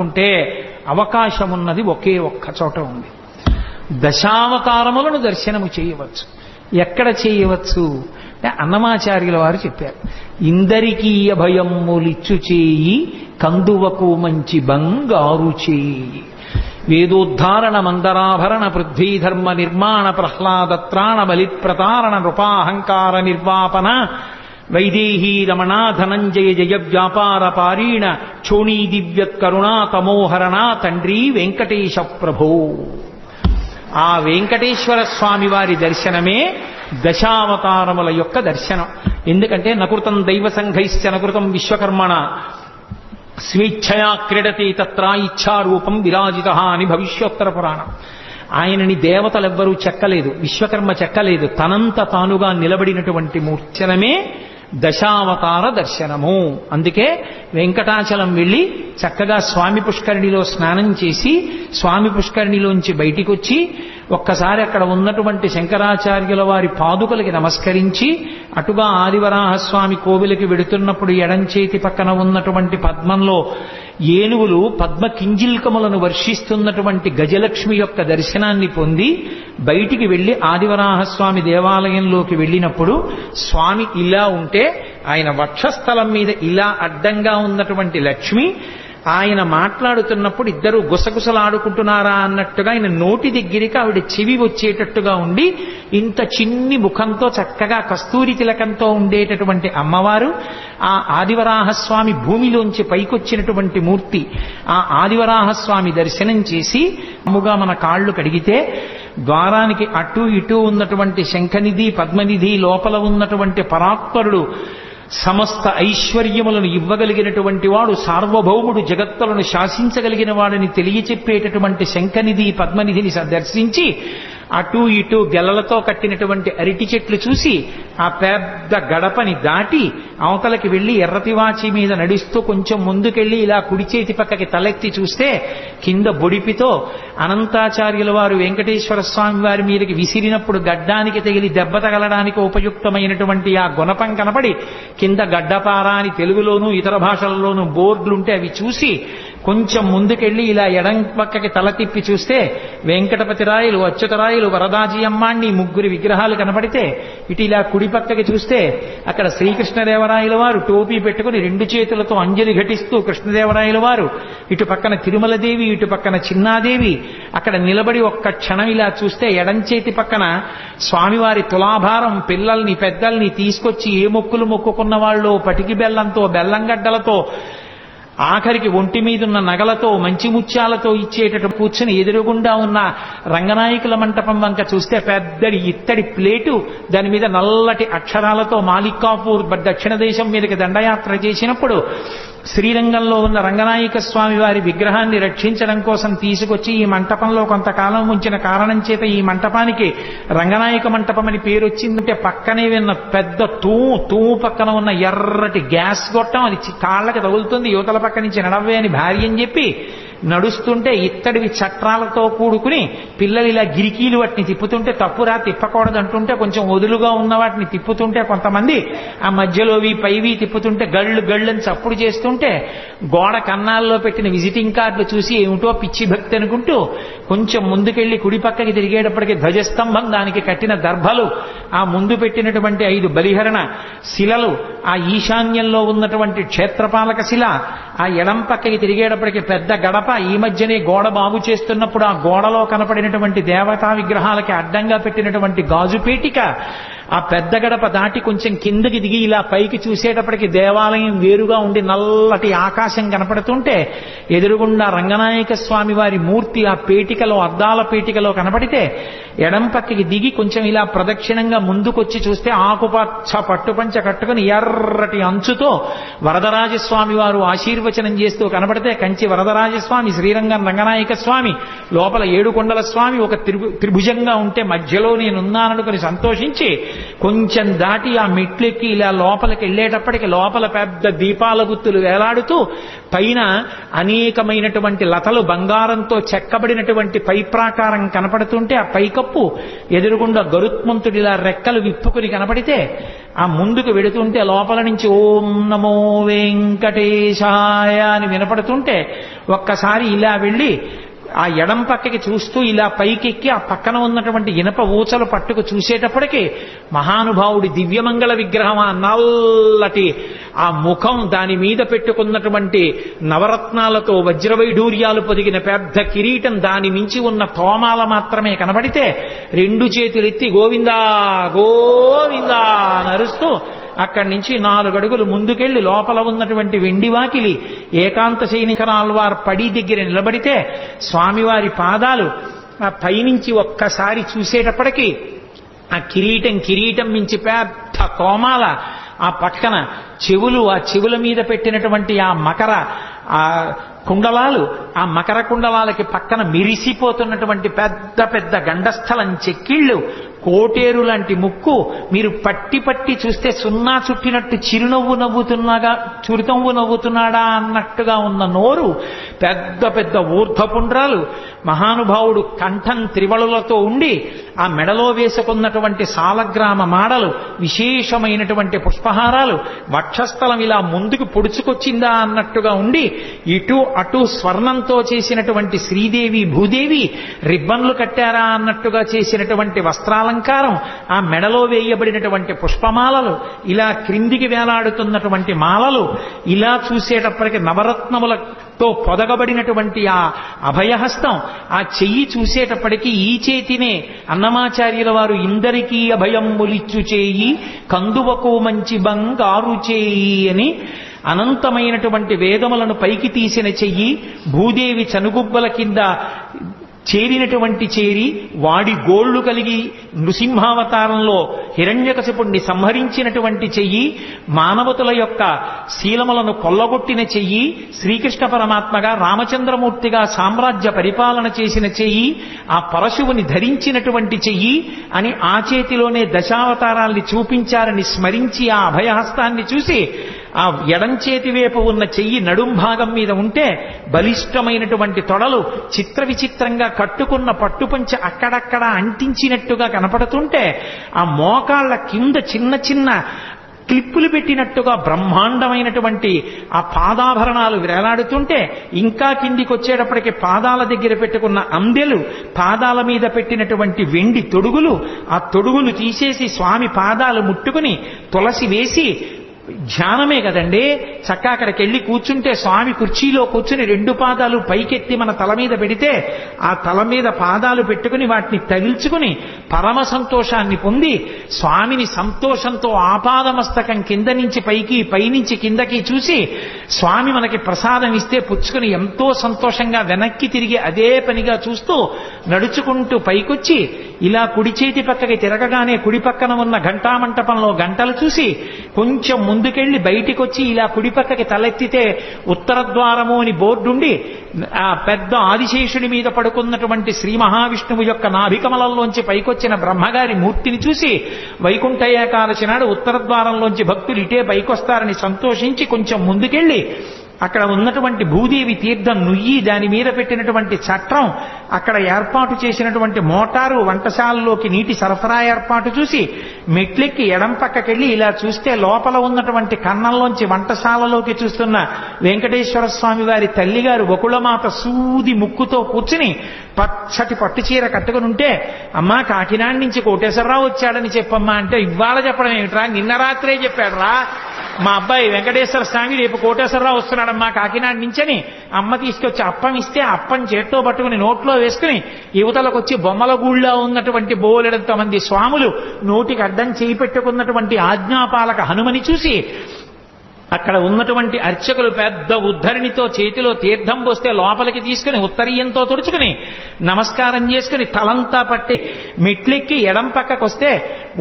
ఉంటే అవకాశం ఉన్నది ఒకే ఒక్క చోట ఉంది. దశావతారములను దర్శనము చేయవచ్చు. ఎక్కడ చేయవచ్చు? అన్నమాచార్యుల వారు చెప్పారు. ఇందరికీ అభయమ్ములిచ్చు చేయి కందువకు మంచి బంగారు చేయి. వేదోద్ధారణ మందరాభరణ పృథ్వీధర్మ నిర్మాణ ప్రహ్లాదత్రాణ బలిప్రతారణ నృపాహంకార నిర్వాపన వైదేహీ రమణా ధనంజయ జయ వ్యాపార పారీణ క్షోణీ దివ్యత్కరుణా తమోహరణా తండ్రి వెంకటేశ ప్రభో. ఆ వెంకటేశ్వర స్వామి వారి దర్శనమే దశావతారముల యొక్క దర్శనం. ఎందుకంటే నకృతం దైవ సంఘైశ్చ నకృతం విశ్వకర్మణ స్వేచ్ఛయా క్రీడతే తత్ర ఇచ్చారూపం విరాజిత అని భవిష్యోత్తర పురాణం. ఆయనని దేవతలెవ్వరూ చెక్కలేదు విశ్వకర్మ చెక్కలేదు తనంత తానుగా నిలబడినటువంటి మూర్ఛనమే దశావతార దర్శనము. అందుకే వెంకటాచలం వెళ్ళి చక్కగా స్వామి పుష్కరిణిలో స్నానం చేసి స్వామి పుష్కరిణిలోంచి బయటికి వచ్చి ఒక్కసారి అక్కడ ఉన్నటువంటి శంకరాచార్యుల వారి పాదుకలకి నమస్కరించి అటుగా ఆదివరాహస్వామి కోవిలకి వెడుతున్నప్పుడు ఎడంచేతి పక్కన ఉన్నటువంటి పద్మంలో ఏనుగులు పద్మ కింజిల్కములను వర్షిస్తున్నటువంటి గజలక్ష్మి యొక్క దర్శనాన్ని పొంది బయటికి వెళ్ళి ఆదివరాహస్వామి దేవాలయంలోకి వెళ్ళినప్పుడు స్వామి ఇలా ఉంటే ఆయన వక్షస్థలం మీద ఇలా అడ్డంగా ఉన్నటువంటి లక్ష్మి ఆయన మాట్లాడుతున్నప్పుడు ఇద్దరు గుసగుసలాడుకుంటున్నారా అన్నట్టుగా ఆయన నోటి దగ్గరికి ఆవిడ చెవి వచ్చేటట్టుగా ఉండి ఇంత చిన్ని ముఖంతో చక్కగా కస్తూరి తిలకంతో ఉండేటటువంటి అమ్మవారు ఆ ఆదివరాహస్వామి భూమిలోంచి పైకొచ్చినటువంటి మూర్తి ఆ ఆదివరాహస్వామి దర్శనం చేసి అమ్ముగా మన కాళ్ళు కడిగితే ద్వారానికి అటు ఇటు ఉన్నటువంటి శంఖనిధి పద్మనిధి లోపల ఉన్నటువంటి పరాత్పరుడు సమస్త ఐశ్వర్యములను ఇవ్వగలిగినటువంటి వాడు సార్వభౌముడు జగత్తులను శాసించగలిగిన వాడని తెలియచెప్పేటటువంటి శంఖనిధి పద్మనిధిని దర్శించి అటు ఇటు గెలలతో కట్టినటువంటి అరటి చెట్లు చూసి ఆ పెద్ద గడపని దాటి అవతలకి వెళ్ళి ఎర్రతివాచి మీద నడుస్తూ కొంచెం ముందుకెళ్ళి ఇలా కుడి చేతి పక్కకి తలెత్తి చూస్తే కింద బొడిపితో అనంతాచార్యుల వారు వెంకటేశ్వర స్వామి వారి మీదకి విసిరినప్పుడు గడ్డానికి తగిలి దెబ్బ తగలడానికి ఉపయుక్తమైనటువంటి ఆ గుణపం కనపడి కింద గడ్డపార అని తెలుగులోనూ ఇతర భాషలలోనూ బోర్డులుంటే అవి చూసి కొంచెం ముందుకెళ్ళి ఇలా ఎడం పక్కకి తల తిప్పి చూస్తే వెంకటపతి రాయలు అచ్యుతరాయలు వరదాజీ అమ్మాణ్ణి ముగ్గురి విగ్రహాలు కనపడితే ఇటు ఇలా కుడి పక్కకి చూస్తే అక్కడ శ్రీకృష్ణదేవరాయల వారు టోపీ పెట్టుకుని రెండు చేతులతో అంజలి ఘటిస్తూ కృష్ణదేవరాయల వారు. ఇటు పక్కన తిరుమలదేవి ఇటు పక్కన చిన్నాదేవి. అక్కడ నిలబడి ఒక్క క్షణం ఇలా చూస్తే ఎడం చేతి పక్కన స్వామివారి తులాభారం పిల్లల్ని పెద్దల్ని తీసుకొచ్చి ఏ మొక్కులు మొక్కుకున్న వాళ్ళు పటికి బెల్లంతో బెల్లంగడ్డలతో ఆఖరికి ఒంటి మీదున్న నగలతో మంచి ముత్యాలతో ఇచ్చేటట్టు కూర్చుని ఎదురుగుండా ఉన్న రంగనాయకుల మంటపం వంక చూస్తే పెద్దడి ఇత్తడి ప్లేటు దాని మీద నల్లటి అక్షరాలతో మాలికాపూర్ దక్షిణ దేశం మీదకి దండయాత్ర చేసినప్పుడు శ్రీరంగంలో ఉన్న రంగనాయక స్వామి వారి విగ్రహాన్ని రక్షించడం కోసం తీసుకొచ్చి ఈ మంటపంలో కొంతకాలం ఉంచిన కారణం చేత ఈ మంటపానికి రంగనాయక మంటపం అని పేరు వచ్చిందంటే పక్కనే విన్న పెద్ద తూ తూ పక్కన ఉన్న ఎర్రటి గ్యాస్ గొట్టం అది కాళ్ళకి తగులుతుంది యువతల పక్క నుంచి నడవే అని భార్య అని చెప్పి నడుస్తుంటే ఇత్తడివి చట్రాలతో కూడుకుని పిల్లలు ఇలా గిరికీలు వాటిని తిప్పుతుంటే తప్పురా తిప్పకూడదు అంటుంటే కొంచెం వదులుగా ఉన్న వాటిని తిప్పుతుంటే కొంతమంది ఆ మధ్యలోవి పైవి తిప్పుతుంటే గళ్ళు గళ్ళని చప్పుడు చేస్తుంటే గోడ కన్నాల్లో పెట్టిన విజిటింగ్ కార్డులు చూసి ఏమిటో పిచ్చి భక్తి అనుకుంటూ కొంచెం ముందుకెళ్ళి కుడి పక్కకి తిరిగేటప్పటికి ధ్వజస్తంభం దానికి కట్టిన దర్భలు ఆ ముందు పెట్టినటువంటి ఐదు బలిహరణ శిలలు ఆ ఈశాన్యంలో ఉన్నటువంటి క్షేత్రపాలక శిల ఆ ఎడం పక్కకి తిరిగేటప్పటికి పెద్ద గడప ఈ మధ్యనే గోడ బాగు చేస్తున్నప్పుడు ఆ గోడలో కనపడినటువంటి దేవతా విగ్రహాలకి అడ్డంగా పెట్టినటువంటి గాజు పీటిక ఆ పెద్ద గడప దాటి కొంచెం కిందకి దిగి ఇలా పైకి చూసేటప్పటికి దేవాలయం వేరుగా ఉండి నల్లటి ఆకాశం కనపడుతుంటే ఎదురుగుండా రంగనాయక స్వామి వారి మూర్తి ఆ పేటికలో అద్దాల పేటికలో కనపడితే ఎడం పక్కకి దిగి కొంచెం ఇలా ప్రదక్షిణంగా ముందుకొచ్చి చూస్తే ఆకుపచ్చ పట్టుపంచ కట్టుకుని ఎర్రటి అంచుతో వరదరాజస్వామి వారు ఆశీర్వచనం చేస్తూ కనపడితే కంచి వరదరాజస్వామి శ్రీరంగం రంగనాయక స్వామి లోపల ఏడుకొండల స్వామి ఒక త్రిభు త్రిభుజంగా ఉంటే మధ్యలో నేనున్నాననుకుని సంతోషించి కొంచెం దాటి ఆ మెట్లెక్కి ఇలా లోపలికి వెళ్ళేటప్పటికి లోపల పెద్ద దీపాల గుత్తులు వేలాడుతూ పైన అనేకమైనటువంటి లతలు బంగారంతో చెక్కబడినటువంటి పై ప్రాకారం కనపడుతుంటే ఆ పైకప్పు ఎదురుగుండా గరుత్మంతుడిలా రెక్కలు విప్పుకుని కనపడితే ఆ ముందుకు వెడుతుంటే లోపల నుంచి ఓం నమో వెంకటేశాయ అని వినపడుతుంటే ఒక్కసారి ఇలా వెళ్ళి ఆ ఎడం పక్కకి చూస్తూ ఇలా పైకెక్కి ఆ పక్కన ఉన్నటువంటి ఇనప ఊచలు పట్టుకు చూసేటప్పటికి మహానుభావుడి దివ్యమంగళ విగ్రహం ఆ నల్లటి ఆ ముఖం దాని మీద పెట్టుకున్నటువంటి నవరత్నాలతో వజ్రవైఢూర్యాలు పొదిగిన పెద్ద కిరీటం దాని మించి ఉన్న తోమాల మాత్రమే కనబడితే రెండు చేతులెత్తి గోవిందా గోవిందా నరుస్తూ అక్కడి నుంచి నాలుగు అడుగులు ముందుకెళ్ళి లోపల ఉన్నటువంటి వెండి వాకిలి ఏకాంత సైనికరాల్వార్ పడి దగ్గర నిలబడితే స్వామివారి పాదాలు ఆ పైనుంచి ఒక్కసారి చూసేటప్పటికీ ఆ కిరీటం కిరీటం మించి పెద్ద కోమాల ఆ పక్కన చెవులు ఆ చెవుల మీద పెట్టినటువంటి ఆ మకర ఆ కుండలాలు ఆ మకర కుండలాలకి పక్కన మిరిసిపోతున్నటువంటి పెద్ద పెద్ద గండస్థలం చెక్కిళ్ళు కోటేరు లాంటి ముక్కు మీరు పట్టి పట్టి చూస్తే సున్నా చుట్టినట్టు చిరునవ్వు నవ్వుతున్నాగా చురితవ్వు నవ్వుతున్నాడా అన్నట్టుగా ఉన్న నోరు పెద్ద పెద్ద ఊర్ధ్వపుండ్రాలు. మహానుభావుడు కంఠం త్రివళులతో ఉండి ఆ మెడలో వేసుకున్నటువంటి సాలగ్రామ మాడలు విశేషమైనటువంటి పుష్పహారాలు వక్షస్థలం ఇలా ముందుకు పొడుచుకొచ్చిందా అన్నట్టుగా ఉండి ఇటు అటు స్వర్ణంతో చేసినటువంటి శ్రీదేవి భూదేవి రిబ్బన్లు కట్టారా అన్నట్టుగా చేసినటువంటి వస్త్రాలంకారం ఆ మెడలో వేయబడినటువంటి పుష్పమాలలు ఇలా క్రిందికి వేలాడుతున్నటువంటి మాలలు ఇలా చూసేటప్పటికి నవరత్నముల తో పొదగబడినటువంటి ఆ అభయహస్తం ఆ చెయ్యి చూసేటప్పటికీ ఈ చేతినే అన్నమాచార్యుల వారు ఇందరికీ అభయములిచ్చు చేయి కందువకు మంచి బంగారు చేయి అని అనంతమైనటువంటి వేదములను పైకి తీసిన చెయ్యి భూదేవి చనుగుబ్బల కింద చేరినటువంటి చేరి వాడి గోళ్ళు కలిగి నృసింహావతారంలో హిరణ్యకశిపుణ్ణి సంహరించినటువంటి చెయ్యి మానవతుల యొక్క శీలములను కొల్లగొట్టిన చెయ్యి శ్రీకృష్ణ పరమాత్మగా రామచంద్రమూర్తిగా సామ్రాజ్య పరిపాలన చేసిన చెయ్యి ఆ పరశువుని ధరించినటువంటి చెయ్యి అని ఆ చేతిలోనే దశావతారాల్ని చూపించారని స్మరించి ఆ అభయహస్తాన్ని చూసి ఆ ఎడం చేతి వైపు ఉన్న చెయ్యి నడుం భాగం మీద ఉంటే బలిష్టమైనటువంటి తొడలు చిత్ర విచిత్రంగా కట్టుకున్న పట్టుపంచ అక్కడక్కడ అంటించినట్టుగా కనపడుతుంటే ఆ మోకాళ్ళ కింద చిన్న చిన్న క్లిప్పులు పెట్టినట్టుగా బ్రహ్మాండమైనటువంటి ఆ పాదాభరణాలు వేలాడుతుంటే ఇంకా కిందికి వచ్చేటప్పటికి పాదాల దగ్గర పెట్టుకున్న అందెలు పాదాల మీద పెట్టినటువంటి వెండి తొడుగులు ఆ తొడుగులు తీసేసి స్వామి పాదాలు ముట్టుకుని తులసి వేసి ధ్యానమే కదండి. చక్క అక్కడికి వెళ్ళి కూర్చుంటే స్వామి కుర్చీలో కూర్చుని రెండు పాదాలు పైకెత్తి మన తల మీద పెడితే ఆ తల మీద పాదాలు పెట్టుకుని వాటిని తగిల్చుకుని పరమ సంతోషాన్ని పొంది స్వామిని సంతోషంతో ఆపాదమస్తకం కింద నుంచి పైకి పైనుంచి కిందకి చూసి స్వామి మనకి ప్రసాదం ఇస్తే పుచ్చుకుని ఎంతో సంతోషంగా వెనక్కి తిరిగి అదే పనిగా చూస్తూ నడుచుకుంటూ పైకొచ్చి ఇలా కుడి చేతి పక్కకి తిరగగానే కుడి పక్కన ఉన్న ఘంటామంటపంలో గంటలు చూసి కొంచెం ముందుకెళ్ళి బయటికి వచ్చి ఇలా కుడి పక్కకి తలెత్తితే ఉత్తర ద్వారము అని బోర్డుండి ఆ పెద్ద ఆదిశేషుడి మీద పడుకున్నటువంటి శ్రీ మహావిష్ణువు యొక్క నాభికమలంలోంచి పైకొచ్చిన బ్రహ్మగారి మూర్తిని చూసి వైకుంఠ ఏకాదశి నాడు ఉత్తర ద్వారంలోంచి భక్తులు ఇటే పైకొస్తారని సంతోషించి కొంచెం ముందుకెళ్ళి అక్కడ ఉన్నటువంటి భూదేవి తీర్థం నుయ్యి దాని మీద పెట్టినటువంటి చట్రం అక్కడ ఏర్పాటు చేసినటువంటి మోటారు వంటశాలలోకి నీటి సరఫరా ఏర్పాటు చూసి మెట్లెక్కి ఎడం పక్కకెళ్ళి ఇలా చూస్తే లోపల ఉన్నటువంటి కన్నంలోంచి వంటశాలలోకి చూస్తున్న వెంకటేశ్వర స్వామి వారి తల్లిగారు బకుళమాత సూది ముక్కుతో కూర్చుని పచ్చటి పట్టు చీర కట్టుకుని ఉంటే అమ్మా కాకినాడ నుంచి కోటేశ్వరరావు వచ్చాడని చెప్పమ్మా అంటే ఇవాళ చెప్పడం ఏమిట్రా? నిన్న రాత్రే చెప్పాడు రా మా అబ్బాయి వెంకటేశ్వర స్వామి రేపు కోటేశ్వరరావు వస్తున్నాడమ్మా కాకినాడ నుంచని అమ్మ తీసుకొచ్చి అప్పం ఇస్తే అప్పం చేత్తో పట్టుకుని నోట్లో వేసుకుని యువతలకు వచ్చి బొమ్మల గూళ్ళో ఉన్నటువంటి బోలెడంత మంది స్వాములు నోటికి అడ్డం చేయి పెట్టుకున్నటువంటి ఆజ్ఞాపాలక హనుమని చూసి అక్కడ ఉన్నటువంటి అర్చకులు పెద్ద ఉద్ధరిణితో చేతిలో తీర్థం పోస్తే లోపలికి తీసుకుని ఉత్తరీయంతో తుడుచుకుని నమస్కారం చేసుకుని తలంతా పట్టి మెట్లెక్కి ఎడం పక్కకు వస్తే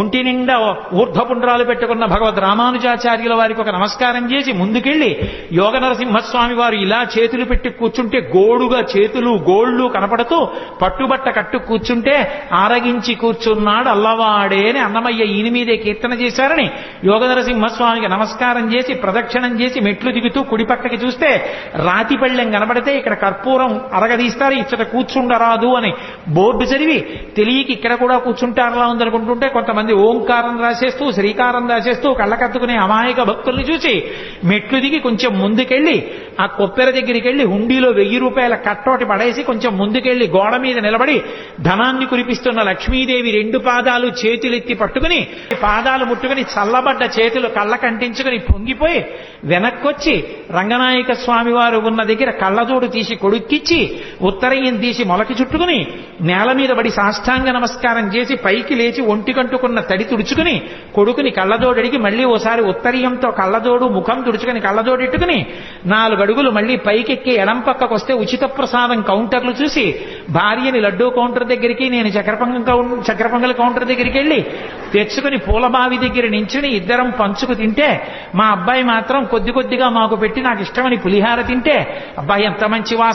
ఒంటి నిండా ఊర్ధ్వపుండ్రాలు పెట్టుకున్న భగవద్ రామానుజాచార్యుల వారికి ఒక నమస్కారం చేసి ముందుకెళ్ళి యోగ నరసింహస్వామి వారు ఇలా చేతులు పెట్టి కూర్చుంటే గోడుగా చేతులు గోళ్ళు కనపడుతూ పట్టుబట్ట కట్టు కూర్చుంటే ఆరగించి కూర్చున్నాడు అల్లవాడే అని అన్నమయ్య ఈయన మీదే కీర్తన చేశారని యోగ నరసింహస్వామికి నమస్కారం చేసి ప్రదక్షిణం చేసి మెట్లు దిగుతూ కుడి పక్కకి చూస్తే రాతిపళ్ళెం కనబడితే ఇక్కడ కర్పూరం అరగదీస్తారు ఇచ్చట కూర్చుండరాదు అని బోర్డు చదివి తెలియక ఇక్కడ కూడా కూర్చుంటారలా ఉందనుకుంటుంటే కొంతమంది ఓంకారం రాసేస్తూ శ్రీకారం రాసేస్తూ కళ్ళకత్తుకునే అమాయక భక్తుల్ని చూసి మెట్లు దిగి కొంచెం ముందుకెళ్ళి ఆ కొప్పెర దగ్గరికి వెళ్ళి హుండీలో వెయ్యి రూపాయల కట్టోటి పడేసి కొంచెం ముందుకెళ్ళి గోడ మీద నిలబడి ధనాన్ని కురిపిస్తున్న లక్ష్మీదేవి రెండు పాదాలు చేతులెత్తి పట్టుకుని పాదాలు ముట్టుకుని చల్లబడ్డ చేతులు కళ్ళ కంటించుకుని పొంగిపోయి వెనక్కొచ్చి రంగనాయక స్వామి వారు ఉన్న దగ్గర కళ్ళజోడు తీసి కొడుక్కిచ్చి ఉత్తరయ్యం తీసి మొలకి చుట్టుకుని నేల మీద పడి సాష్టాంగ నమస్కారం చేసి పైకి లేచి ఒంటికంటుకున్న తడి తుడుచుకుని కొడుకుని కళ్ళజోడడిగి మళ్ళీ ఓసారి ఉత్తరయంతో కళ్ళజోడు ముఖం తుడుచుకుని కళ్ళజోడెట్టుకుని నాలుగు అడుగులు మళ్ళీ పైకెక్కి ఎడం పక్కకు వస్తే ఉచిత ప్రసాదం కౌంటర్లు చూసి భార్యని లడ్డూ కౌంటర్ దగ్గరికి నేను చక్రపంగం కౌం- చక్కెర కౌంటర్ దగ్గరికి వెళ్ళి తెచ్చుకుని పూలబావి దగ్గర నించుని ఇద్దరం పంచుకు తింటే మా అబ్బాయి మాత్రం కొద్ది కొద్దిగా మాకు పెట్టి నాకు ఇష్టమని పులిహార తింటే అబ్బాయి ఎంత మంచి వాసన